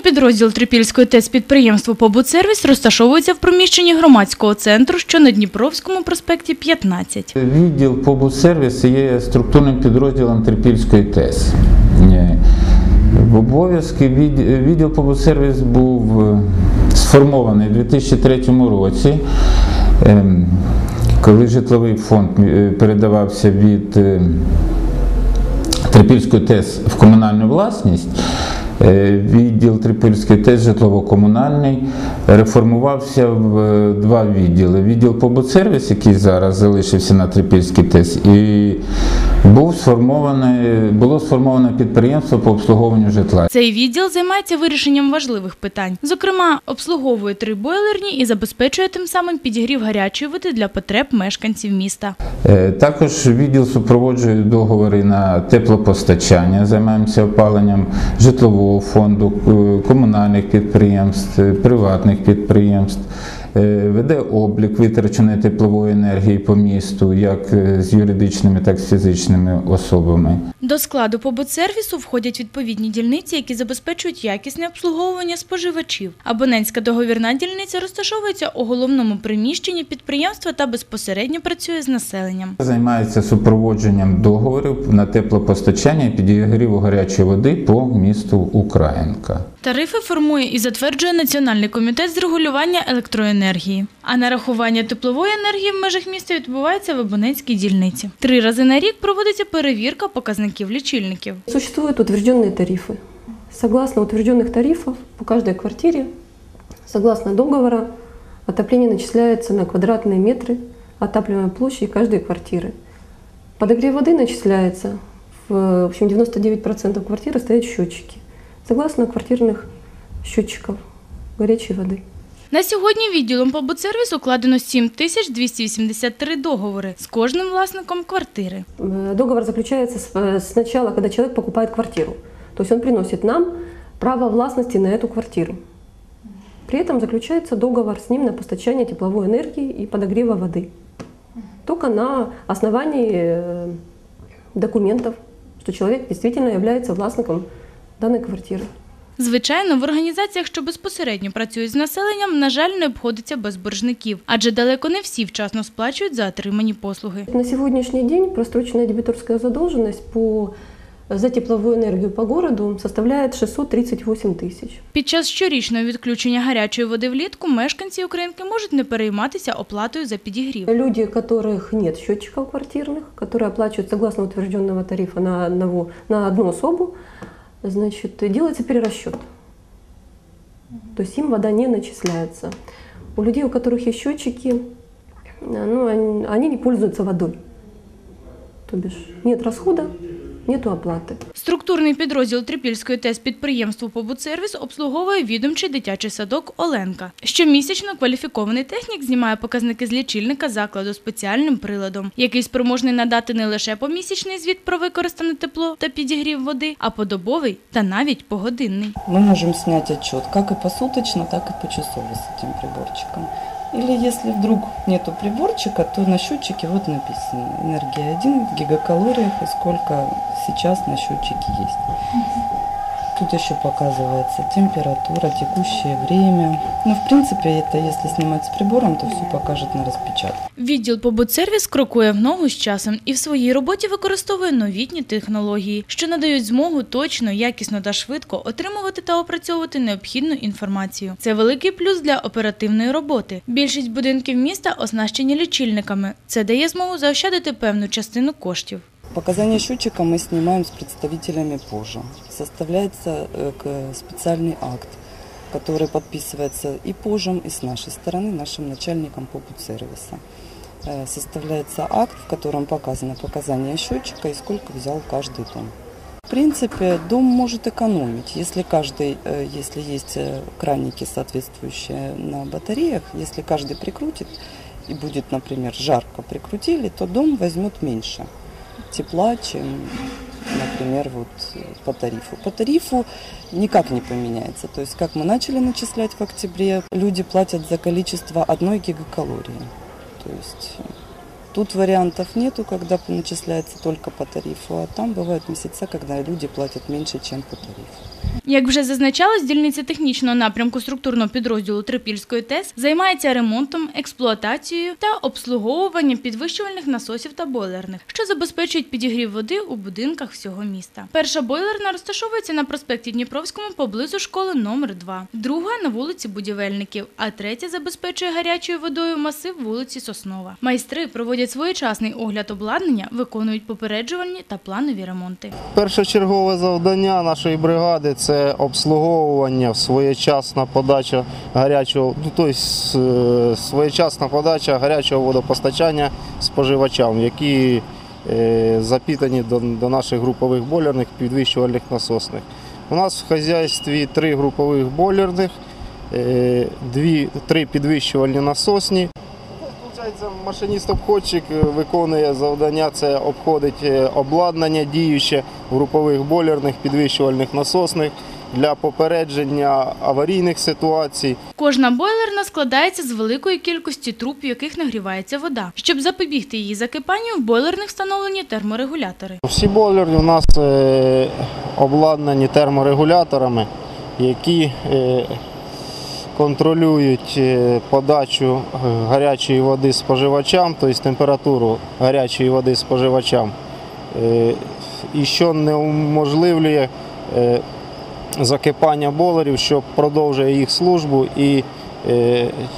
підрозділ Трипільської ТЕЦ підприємство «Побутсервіс» розташовується в приміщенні громадського центру, що на Дніпровському проспекті 15. Відділ побутсервіс є структурним підрозділом Трипільської ТЕС. Е, В обов'язки від- відділ побутсервіс був е, сформований у 2003 році, ем, коли житловий фонд е, передавався від Трипільської ТЕС в комунальну власність. Е, Відділ Трипільської ТЕС житлово-комунальний реформувався в е, два відділи. Відділ побутсервіс, який зараз залишився на Трипільській ТЕС, і був сформоване, було сформоване підприємство по обслуговуванню житла. Цей відділ займається вирішенням важливих питань. Зокрема, обслуговує три бойлерні і забезпечує тим самим підігрів гарячої води для потреб мешканців міста. Е, Також відділ супроводжує договори на теплопостачання, займаємося опаленням житлового фонду, е, комунальних підприємств, е, приватних підприємств. Е, Веде облік витраченої теплової енергії по місту, як з юридичними, так і з фізичними особами. До складу побутсервісу входять відповідні дільниці, які забезпечують якісне обслуговування споживачів. Абонентська договірна дільниця розташовується у головному приміщенні підприємства та безпосередньо працює з населенням. Займається супроводженням договорів на теплопостачання і підігріву гарячої води по місту Українка. Тарифи формує і затверджує Національний комітет з регулювання електроенергії. А нарахування теплової енергії в межах міста відбувається в абонентській дільниці. Три рази на рік проводиться перевірка показників лічильників. Существуют утвержденные тарифы. Согласно утвержденных тарифов по каждой квартире, согласно договора, отопление начисляется на квадратные метры отапливаемой площади каждой квартиры. Подогрев воды начисляется, в, в общем, 99% квартиры стоят счетчики. Согласно квартирных счетчиков горячей воды. На сьогодні відділом побутсервіс укладено 7283 договори з кожним власником квартири. Э, Договор заключается с- э, сначала, когда человек покупает квартиру. То есть он приносит нам право властности на эту квартиру. При этом заключается договор с ним на постачание тепловой энергии и подогрева воды. Только на основании э, документов, что человек действительно является властником данной квартиры. Звичайно, в організаціях, що безпосередньо працюють з населенням, на жаль, не обходиться без боржників, адже далеко не всі вчасно сплачують за отримані послуги. На сегодняшний день просроченная дебиторская задолженность по, за тепловую энергию по городу составляет 638 тысяч. Під час щорічного відключення гарячої води влітку мешканці Українки можуть не перейматися оплатою за підігрів. Люди, у которых нет счетчиков квартирных, которые оплачивают согласно утвержденного тарифа на, одного, на одну особу, значит, делается перерасчет. То есть им вода не начисляется. У людей, у которых есть счетчики, ну, они, они не пользуются водой. То бишь нет расхода, нету оплаты. Структурний підрозділ Трипільської ТЕС підприємство «Побутсервіс» обслуговує відомчий дитячий садок «Оленка». Щомісячно кваліфікований технік знімає показники з лічильника закладу спеціальним приладом, який спроможний надати не лише помісячний звіт про використане тепло та підігрів води, а подобовий та навіть погодинний. мы можем снять отчет как и посуточно, так и почасово с этим приборчиком. Или если вдруг нету приборчика, то на счетчике вот написано энергия 1 в гигакалориях и сколько сейчас на счетчике есть. Тут еще показывается температура, текущее время. Но в принципе это если снимать с прибором, то все покажет на распечатке. Відділ «Побутсервіс» крокує в ногу з часом і в своїй роботі використовує новітні технології, що надають змогу точно, якісно та швидко отримувати та опрацьовувати необхідну інформацію. Це великий плюс для оперативної роботи. Більшість будинків міста оснащені лічильниками. Це дає змогу заощадити певну частину коштів. Показания счетчика мы снимаем с представителями позже. Составляется э, специальный акт, который подписывается и позжем, и с нашей стороны, нашим начальником попут-сервиса. Э, Составляется акт, в котором показано показания счетчика и сколько взял каждый дом. В принципе, дом может экономить, если каждый, э, если есть краники, соответствующие на батареях, если каждый прикрутит и будет, например, жарко прикрутили, то дом возьмет меньше тепла, чем, например, вот по тарифу. По тарифу никак не поменяется. То есть, как мы начали начислять в октябре, люди платят за количество одной гигакалории. То есть, Тут вариантов нету, когда начисляется только по тарифу, а там бывают месяца, когда люди платят меньше, чем по тарифу. Як вже зазначалось, дільниця технічного напрямку структурного підрозділу Трипільської ТЕС займається ремонтом, експлуатацією та обслуговуванням підвищувальних насосів та бойлерних, що забезпечують підігрів води у будинках всього міста. Перша бойлерна розташовується на проспекті Дніпровському поблизу школи номер 2 друга на вулиці Будівельників, а третя забезпечує гарячою водою масив вулиці Соснова. Майстри проводять своєчасний огляд обладнання, виконують попереджувальні та планові ремонти. Першочергове завдання нашої бригади це обслуговування, своєчасна подача гарячого, ну тобто своєчасна подача гарячого водопостачання споживачам, які е, запітані до, до наших групових бойлерних підвищувальних насосних. У нас в хазяйстві три групових бойлерних, е, дві, три підвищувальні насосні. Получається, машиніст-обходчик е, виконує завдання, це обходить е, обладнання діюче групових бойлерних, підвищувальних насосних для попередження аварійних ситуацій. Кожна бойлерна складається з великої кількості труб, в яких нагрівається вода. Щоб запобігти її закипанню, в бойлерних встановлені терморегулятори. Всі бойлери у нас е, обладнані терморегуляторами, які контролюють е, подачу е, гарячої води споживачам, тобто температуру гарячої води споживачам, е, і що не уможливлює закипання болерів, що продовжує їх службу і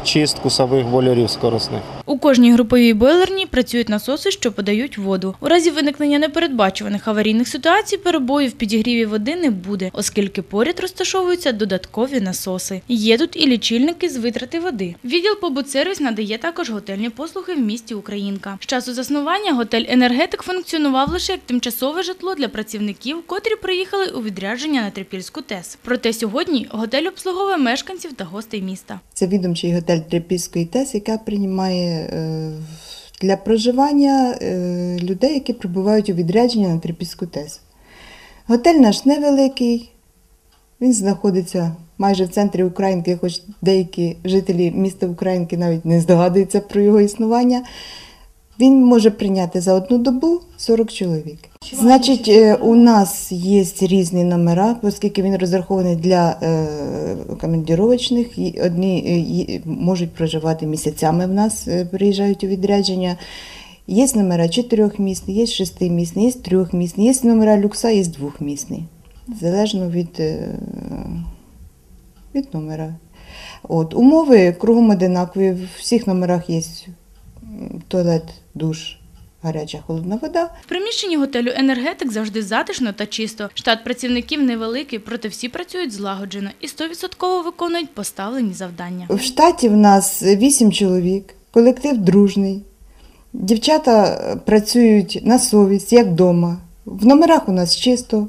чистку самих болерів скоросних. У кожній груповій бойлерні працюють насоси, що подають воду. У разі виникнення непередбачуваних аварійних ситуацій перебоїв в підігріві води не буде, оскільки поряд розташовуються додаткові насоси. Є тут і лічильники з витрати води. Відділ побутсервіс надає також готельні послуги в місті Українка. З часу заснування готель енергетик функціонував лише як тимчасове житло для працівників, котрі приїхали у відрядження на Трипільську ТЕС. Проте сьогодні готель обслуговує мешканців та гостей міста. Це відомчий готель Трипільської ТЕС, яка приймає для проживання е, людей, які прибувають у відрядження на Трипільську ТЕС. Готель наш невеликий, він знаходиться майже в центрі Українки, хоч деякі жителі міста Українки навіть не здогадуються про його існування. Він може прийняти за одну добу 40 чоловік. Значить, е, у нас є різні номера, оскільки він розрахований для е, командіровочних. І Одні е, можуть проживати місяцями в нас, приїжджають у відрядження. Є номера чотирьохмісні, є шестимісні, є трьохмісні, є номера люкса, є двохмісні. Залежно від, від номера. От, умови кругом одинакові. В всіх номерах є туалет, душ, гаряча холодна вода. В приміщенні готелю енергетик завжди затишно та чисто. Штат працівників невеликий, проте всі працюють злагоджено і 100% виконують поставлені завдання. В штаті в нас вісім чоловік, колектив дружний. Дівчата е, працюють на совість, як вдома. В номерах у нас чисто,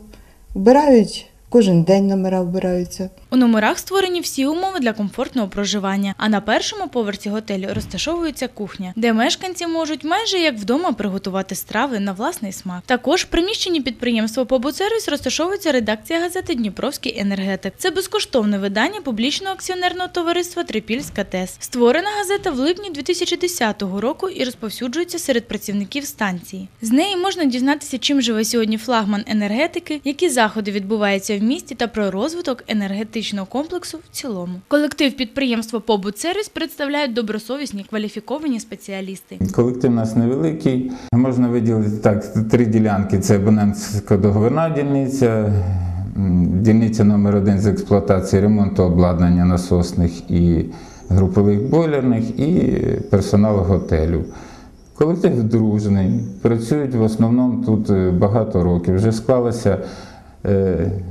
вбирають кожен день номера вбираються. У номерах створені всі умови для комфортного проживання. А на першому поверсі готелю розташовується кухня, де мешканці можуть майже як вдома приготувати страви на власний смак. Також в приміщенні підприємства «Побутсервіс» розташовується редакція газети Дніпровський енергетик. Це безкоштовне видання публічного акціонерного товариства Трипільська ТЕС. Створена газета в липні 2010 року і розповсюджується серед працівників станції. З неї можна дізнатися, чим живе сьогодні флагман енергетики, які заходи відбуваються в місті та про розвиток енергетичного комплексу в цілому. Колектив підприємства «Побутсервіс» представляють добросовісні кваліфіковані спеціалісти. Колектив у нас невеликий. Можна виділити так три ділянки: це абонентсько-договірна дільниця, дільниця номер один з експлуатації ремонту обладнання насосних і групових бойлерних, і персонал готелю. Колектив дружний, працюють в основному тут е, багато років. Вже склалися е,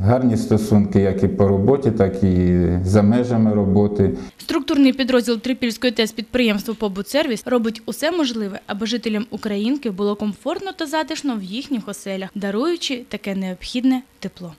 гарні стосунки як і по роботі, так і за межами роботи. Структурний підрозділ Трипільської ТЕС підприємства «Побутсервіс» робить усе можливе, аби жителям Українки було комфортно та затишно в їхніх оселях, даруючи таке необхідне тепло.